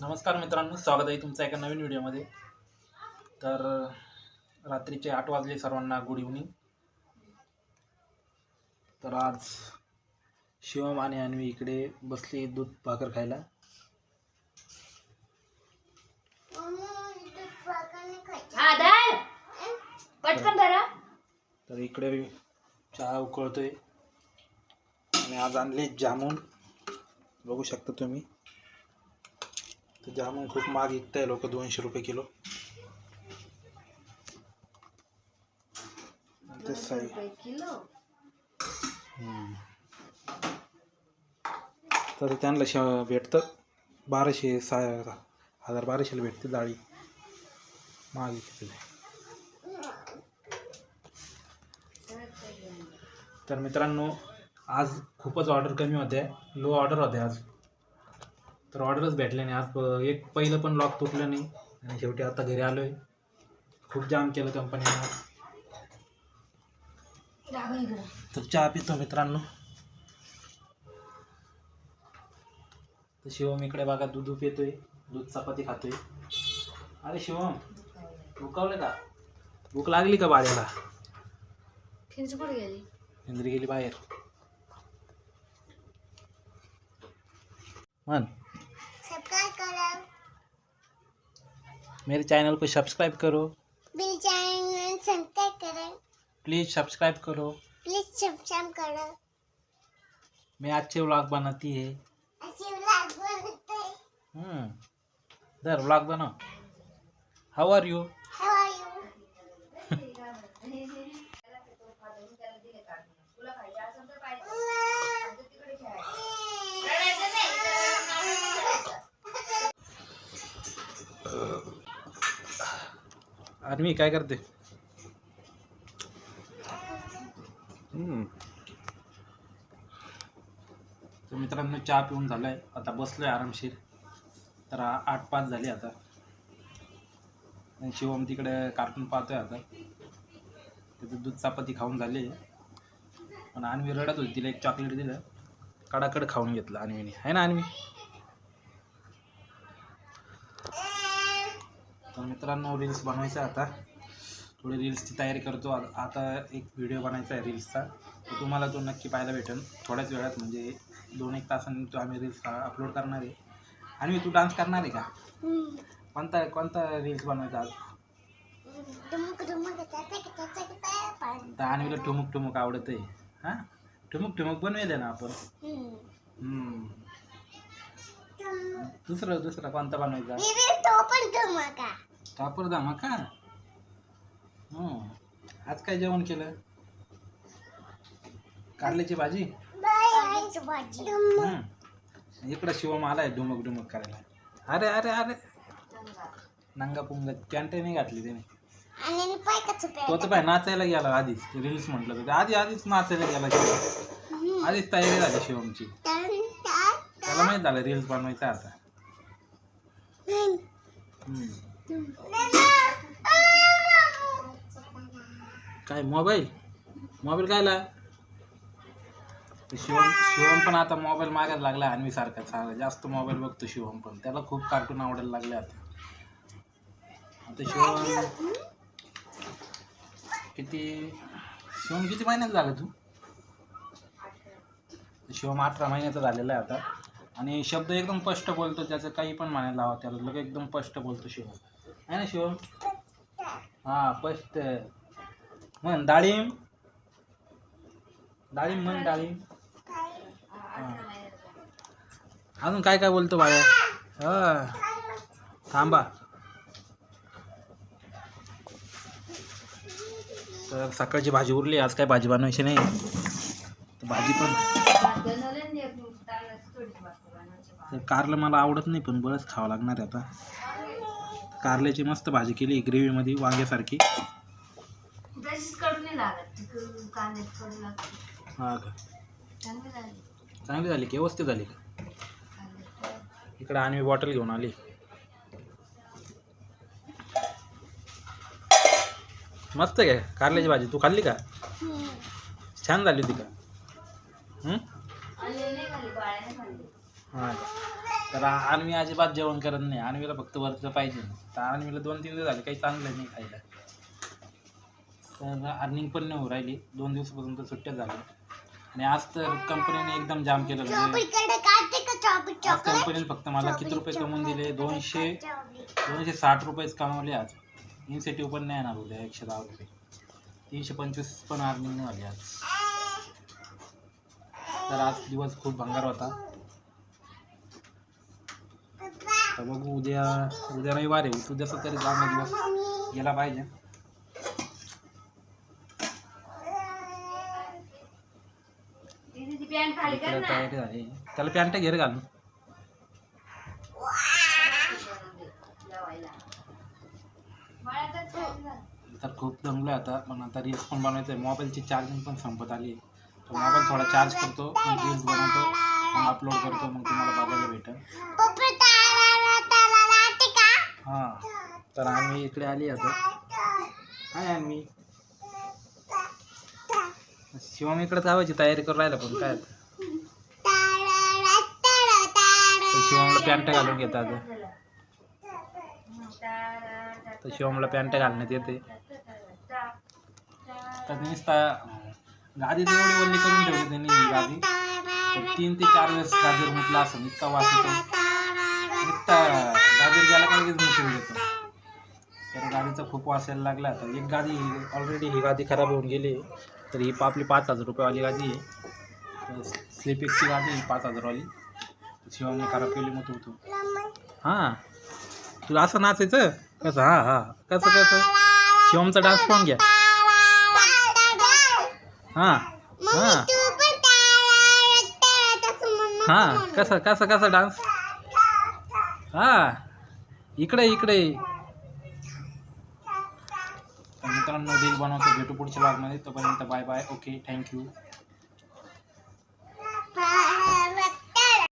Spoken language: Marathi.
नमस्कार मित्रांनो स्वागत आहे तुमचं एका नवीन व्हिडिओमध्ये. तर रात्रीचे आठ वाजले सर्वांना गुड इव्हनिंग तर आज शिवम आणि अन्वी इकडे बसली दूध भाकर खायला. हा धर पटकन धरा. तर इकडे चहा उकळतोय. आणि आज आणले जामून. बघू शकता तुम्ही. तर जामून खूप महाग विकत आहे लोक दोनशे रुपये किलो. ते साई. तर त्यांना श भेटतं. बाराशे सहा हजार बाराशेला भेटते डाळी महाग विकते. तर मित्रांनो आज खूपच ऑर्डर कमी होते. लो ऑर्डर होते आज. तर ऑर्डरच भेटले नाही. आज एक पहिलं पण लॉक तुटलं नाही. आणि शेवटी आता घरी आलो आहे खूप जाम केलं कंपनीनं तर चहा पितो मित्रांनो. तर शिवम इकडे बघा दूध पितोय. दूध चपाती खातोय. अरे शिवम भुकावलं का? भूक लागली का बाळ्याला? गेली. इंद्री गेली बाहेर. मन मेरे चैनल को सब्सक्राइब करो। बिल चैनल सब्सक्राइब करो। प्लीज़ सब्सक्राइब करो। प्लीज़ सब्सक्राइब करो। मैं अच्छे व्लॉग बनाती है। अच्छी व्लॉग बनते हम्म इधर व्लॉग बनाओ। How are you how are you army काय करते? तर मित्रांनो चहा पिऊन झालाय. आता बसलोय आरामशीर. तर आठ पाच झाले आता. आणि शिवम तिकडे कार्टून पाहतोय आता. त्याचं दूध चपाती खाऊन झाले. पण आणवी रडत होती तिला एक चॉकलेट दिलं. कडाकड खाऊन घेतलं आणवीने आहे ना आणवी मित्रांनो रील्स बनवायचं आता. थोडी रील्सची तयारी करतो. आ- आता एक व्हिडिओ बनायचा आहे रील्सचा तुम्हाला तो नक्की पाहायला भेटेल. थोड्याच वेळात म्हणजे दोन एक तासांनी तो आम्ही रील्स अपलोड करणार आहे. आणि तू डान्स करणार आहे का? कोणता कोणता रील्स बनवायचा आज? दुमुक ठुमुक ठुमुक आवडत आहे हां? ठुमुक ठुमुक बनवेल ना आपण? दुसरं दुसरं कोणता बनवायचा? मी तो पण धमाका कापूर दामा का? हं. आज काय जेवण केलं? कारल्याची भाजी. इकडं शिवम आलाय डुमक डुमक करायला. अरे अरे अरे. नंगा पुंग. पॅन्ट नाही घातली त्याने. तो तर पाय नाचायला गेला आधीच. रील्स म्हटलं तर आधी आधीच नाचायला गेला आधीच तयारी झाली शिवमची. त्याला माहीत झालं रील्स बनवायचं आता. काय मोबाईल मोबाईल कायला? शिवम शिवम पण आता मोबाईल मागायला लागला अन्वी सारखा जास्त मोबाईल बघतो शिवम पण. त्याला खूप कार्टून आवडायला लागले आता. आता शिवम किती शिवम किती महिन्यात झाला तू? शिवम अठरा महिन्याचा झालेला आहे आता. आणि शब्द एकदम स्पष्ट बोलतो त्याचं काही पण म्हणायला हवा त्याला लगे एकदम स्पष्ट बोलतो शिवम. आहे ना शिवम हां स्पष्ट म्हण डाळिंब. डाळिंब म्हण डाळिंब. अजून काय काय बोलतो बाळा हा. थांबा. तर सकाळची भाजी उरली आज काय भाजी बनवायची नाही. भाजी पण कारलं मला आवडत नाही पण बरंच खावं लागणार आहे आता. कारल्याची मस्त भाजी केली ग्रेव्हीमध्ये वांग्यासारखी. तशीच कडू नाही लागत तिकडून कांद्यात कडू लागते. हा का? चांगली झाली. चांगली झाली की व्यवस्थित झाली का? कांद्यात इकडं आणि बॉटल घेऊन आली. मस्त आहे काय कारल्याची भाजी. तू खाल्ली का? छान झाली होती का? हं? आणि नाही खाल्ली हां तर आणवी अजिबात जेवण करत नाही. आणवीला फक्त वरचं पाहिजे. तर आणवीला दोन तीन दिवस झाले काही चांगलं नाही खायला. तर अर्निंग पण नाही होऊ राहिली. दोन दिवसापासून तर सुट्ट्या झाल्या. आणि आज तर कंपनीने एकदम जाम केलं म्हणजे आज कंपनीने फक्त मला किती रुपये कमवून दिले? दोनशे दोनशे साठ रुपयेच कमावले आज. इन्सेटिव्ह पण नाही येणार उद्या एकशे दहा रुपये. तीनशे पंचवीस पण अर्निंग नाही झाली आज. तर आज दिवस खूप भंगार होता. तर बघू उद्या उद्या रविवार आहे. उद्याचा तरी जाणं दिवस गेला पाहिजे. तयारी झाली. त्याला पॅन्ट घेर घालून. तर खूप दमलो आता. पण आता रील्स पण बनवायचं आहे. मोबाईलची चार्जिंग पण संपत आली आहे. तो मोबाईल थोडा चार्ज करतो. मग रील्स बनवतो. मग अपलोड करतो. मग तुम्हाला बघायला भेटेल. हां. तर आम्ही इकडे आली आता. काय आम्ही? शिवम इकडे जावायची तयारी करून राहिला पण काय तर शिवमला पॅन्ट घालून घेतात तर शिवमला पॅन्ट घालण्यात येते. तर नुसता गादी एवढी वल्ली करून ठेवली त्यांनी ही गादी. तीन ते चार वेळेस गाजर म्हटलं असं इतका वास येतो. नुसता गाजर गेला का लगेच मुतून घेतो तर गाडीचा खूप वासायला लागला. तर एक गादी ऑलरेडी ही गादी खराब होऊन गेली. तर ही आपली पाच हजार रुपयेवाली गादी आहे. स्लिपिकची गादी आहे पाच हजारवाली. शिवाने खराब केली मग तू तू हां. तुला असं नाचायचं? कसं? हां हां. कसं कसं? शिवमचा डान्स पाहून घ्या. हां हां. हां कसं कसं कसं डान्स हां. इकडे इकडे. मित्रांनो रील बनवतो भेटू पुढच्या भागमध्ये तोपर्यंत बाय बाय ओके थँक्यू